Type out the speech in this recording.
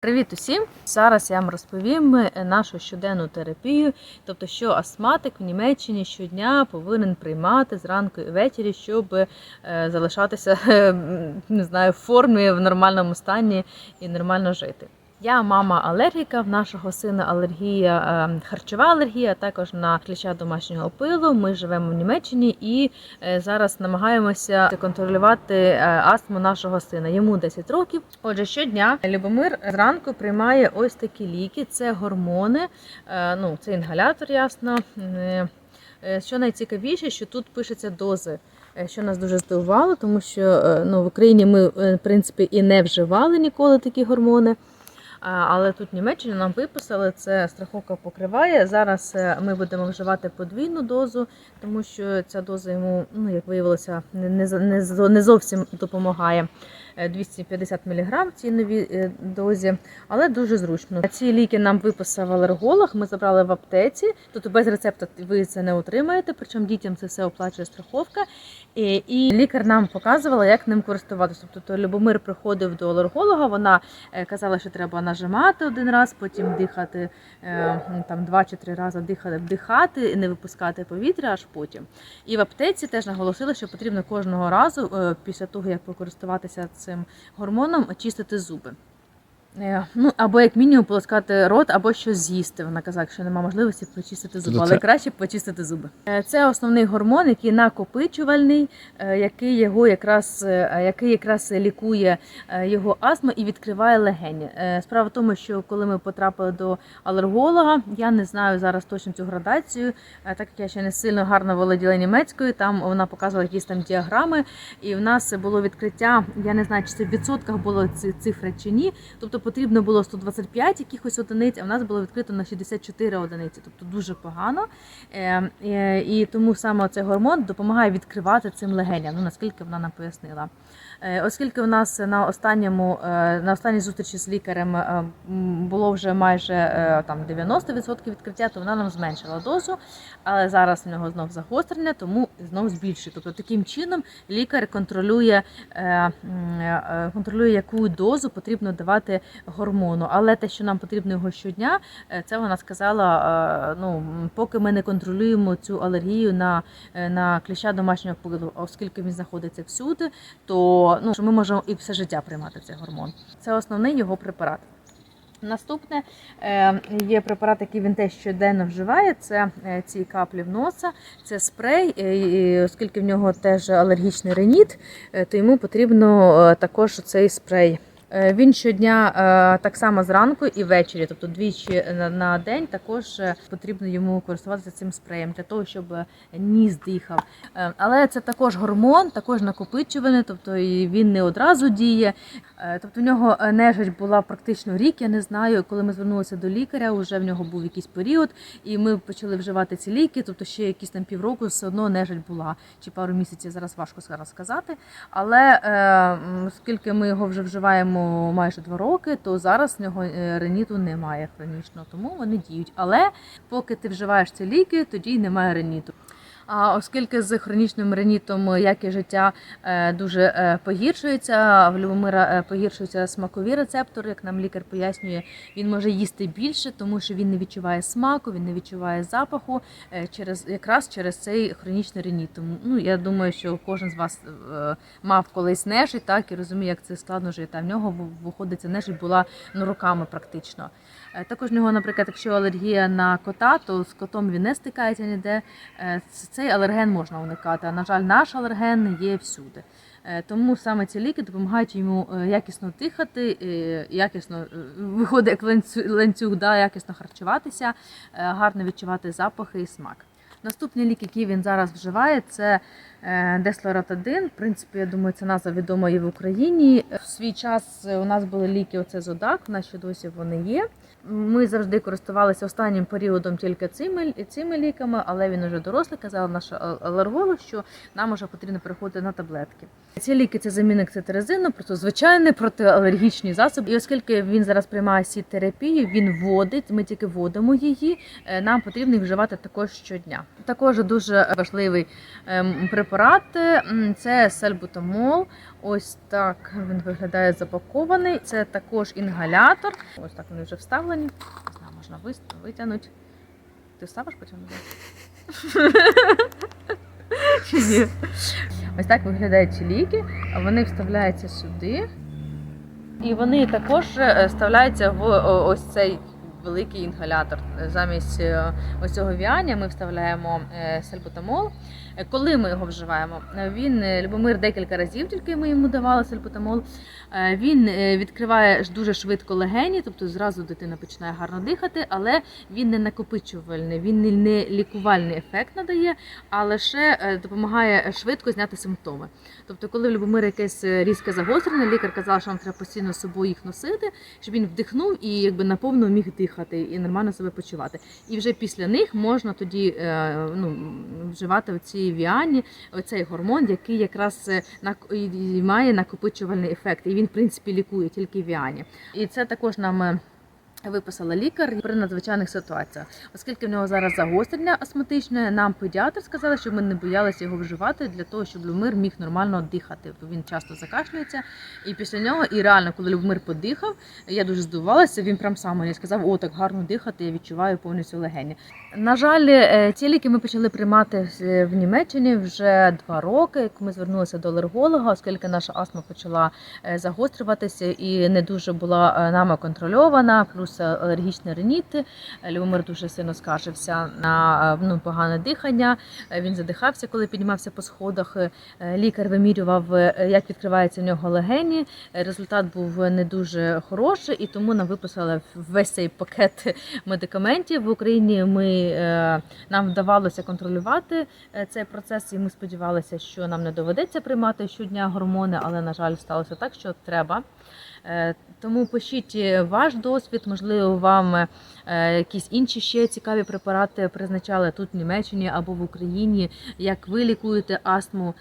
Привіт усім! Зараз я вам розповім е, нашу щоденну терапію, тобто, що астматик в Німеччині щодня повинен приймати зранку і ввечері, щоб е, залишатися не знаю, в формі, в нормальному стані і нормально жити. Я мама алергіка, в нашого сина алергія, е, харчова алергія, також на кліща домашнього пилу. Ми живемо в Німеччині і е, зараз намагаємося контролювати е, астму нашого сина. Йому 10 років. Отже, щодня Любомир зранку приймає ось такі ліки. Це гормони, е, ну це інгалятор, ясно. Що найцікавіше, що тут пишеться дози. Що нас дуже здивувало, тому що ну, в Україні ми в принципі і не вживали ніколи такі гормони. Але тут в нам виписали, це страховка покриває. Зараз е, ми будемо вживати подвійну дозу, тому що ця доза йому, ну як виявилося, не, не, не зовсім допомагає. Е, 250 мг в цій новій дозі, але дуже зручно. Ці ліки нам виписав алерголог. Ми забрали в аптеці. Тут без рецепта ви це не отримаєте, причому дітям це все оплачує страховка. І, і лікар нам показувала, як ним користуватися. Тобто Любомир приходив до алерголога. Вона е, казала, що треба нажимати один раз, потім дихати е, ну, там два чи три рази дихати, вдихати, і не випускати повітря, аж потім. І в аптеці теж наголосили, що потрібно кожного разу, е, після того як покористуватися цим гормоном, очистити зуби. Е, Ну, або як мінімум полоскати рот, або щось з'їсти. Вона казала, якщо немає можливості почистити зуби, Тобто але краще почистити зуби. Е, Це основний гормон, який накопичувальний, е, який його якраз який якраз лікує його астму і відкриває легені. Справа в тому, що коли ми потрапили до алерголога, я не знаю зараз точно цю градацію, так як я ще не сильно гарно володіла німецькою. Там вона показувала якісь там діаграми, і в нас було відкриття. Я не знаю, чи це в відсотках було ці цифри чи ні. Тобто потрібно було 125 якихось одиниць, а в нас було відкрито на 64 одиниці, тобто дуже погано. Е, е, І тому саме цей гормон допомагає відкривати цим легеням. Ну наскільки вона нам пояснила. Е, Оскільки у нас на останньому е, на останній зустрічі з лікарем е, було вже майже там 90% відкриття, то вона нам зменшила дозу, але зараз в нього знов загострення, тому знов збільшує. Тобто таким чином лікар контролює, контролює, яку дозу потрібно давати гормону. Але те, що нам потрібно його щодня, це вона сказала. Ну поки ми не контролюємо цю алергію на, на кліща домашнього оскільки він знаходиться всюди, то ну що ми можемо і все життя приймати цей гормон. Це основний його препарат. Наступне е, є препарат, який він теж щоденно вживає. Це е, ці каплі в носа, це спрей, е, і оскільки в нього теж алергічний реніт, то йому потрібно також цей спрей. Е, Він щодня е, так само зранку і ввечері, тобто двічі на, день, також е, потрібно йому користуватися цим спреєм для того, щоб ніс дихав. Але це також гормон, також накопичуваний, тобто він не одразу діє. Тобто в нього нежить була практично рік. Я не знаю, коли ми звернулися до лікаря, вже в нього був якийсь період, і ми почали вживати ці ліки. Тобто ще якісь там півроку все одно нежить була чи пару місяців. Зараз важко зараз сказати. Але оскільки ми його вже вживаємо майже два роки, то зараз в нього е, реніту немає хронічного, тому вони діють. Але поки ти вживаєш ці ліки, тоді немає реніту. А оскільки з хронічним ренітом якість життя е, дуже е, погіршується, в Любомира е, погіршуються смакові рецептори, як нам лікар пояснює, він може їсти більше, тому що він не відчуває смаку, він не відчуває запаху е, через якраз через цей хронічний реніт. Тому ну я думаю, що кожен з вас е, мав колись нежить, так і розуміє, як це складно жити. В нього виходить, ця нежить була ну роками практично. Е, Також в нього, наприклад, якщо алергія на кота, то з котом він не стикається ніде. Цей алерген можна уникати. А на жаль, наш алерген є всюди. Е, Тому саме ці ліки допомагають йому е, якісно дихати, е, якісно виходить як ланцюг, да, якісно харчуватися, гарно відчувати запахи і смак. Наступний лік, який він зараз вживає, це деслоратадин. В принципі, я думаю, ця назва відома і в Україні. В свій час у нас були ліки оце Зодак, у нас ще досі вони є. Ми завжди користувалися останнім періодом тільки цими, цими ліками, але він уже дорослий, казав наш ал- алерголог, що нам вже потрібно переходити на таблетки. Ці ліки це замінник цитерезину, просто звичайний протиалергічний засіб. І оскільки він зараз приймає сі терапію, він вводить, ми тільки вводимо її. е, Нам потрібно їх вживати також щодня. Також дуже важливий ем, препарат це сальбутамол. Ось так він виглядає запакований. Це також інгалятор. Ось так вони вже вставлені. Не знаю, можна витягнути. Ти ставиш потім? Ні? Ось так виглядають ці ліки. Вони вставляються сюди. І вони також е, вставляються в ось цей великий інгалятор. Замість е, ось цього віання ми вставляємо е, сальбутамол. Е, Коли ми його вживаємо, він Любомир декілька разів тільки ми йому давали сальбутамол. Е, Він відкриває дуже швидко легені, тобто зразу дитина починає гарно дихати, але він не накопичувальний, він не- лікувальний ефект надає, а лише допомагає швидко зняти симптоми. Тобто, коли в Любомира якесь різке загострення, лікар казав, що вам треба постійно з собою їх носити, щоб він вдихнув і якби наповно міг дихати і нормально себе почувати. І вже після них можна тоді е, ну, вживати оці віані, оцей гормон, який якраз е, має накопичувальний ефект. І він, в принципі, лікує тільки віані. І це також нам. Виписала лікар при надзвичайних ситуаціях, оскільки в нього зараз загострення астматичне, нам педіатр сказали, щоб ми не боялися його вживати для того, щоб Любомир міг нормально дихати, бо він часто закашлюється. І після нього, і реально, коли Любомир подихав, я дуже здивувалася. Він прям сам мені сказав: О, так гарно дихати, я відчуваю повністю легені. На жаль, е, ці ліки ми почали приймати е, в Німеччині вже два роки. як Ми звернулися до алерголога, оскільки наша астма почала е, загострюватися і не дуже була нами контрольована, плюс алергічні риніти. Е, Любомир дуже сильно скаржився на е, ну, погане дихання. Е, Він задихався, коли піднімався по сходах. Е, Лікар вимірював, е, як відкривається в нього легені. Е, Результат був не дуже хороший, і тому нам виписали весь цей пакет медикаментів. В Україні ми, е, нам вдавалося контролювати е, цей процес, і ми сподівалися, що нам не доведеться приймати щодня гормони, але на жаль, сталося так, що треба. Е, Тому пишіть е, ваш досвід, можливо, вам е, якісь інші ще цікаві препарати призначали тут в Німеччині або в Україні, як ви лікуєте астму.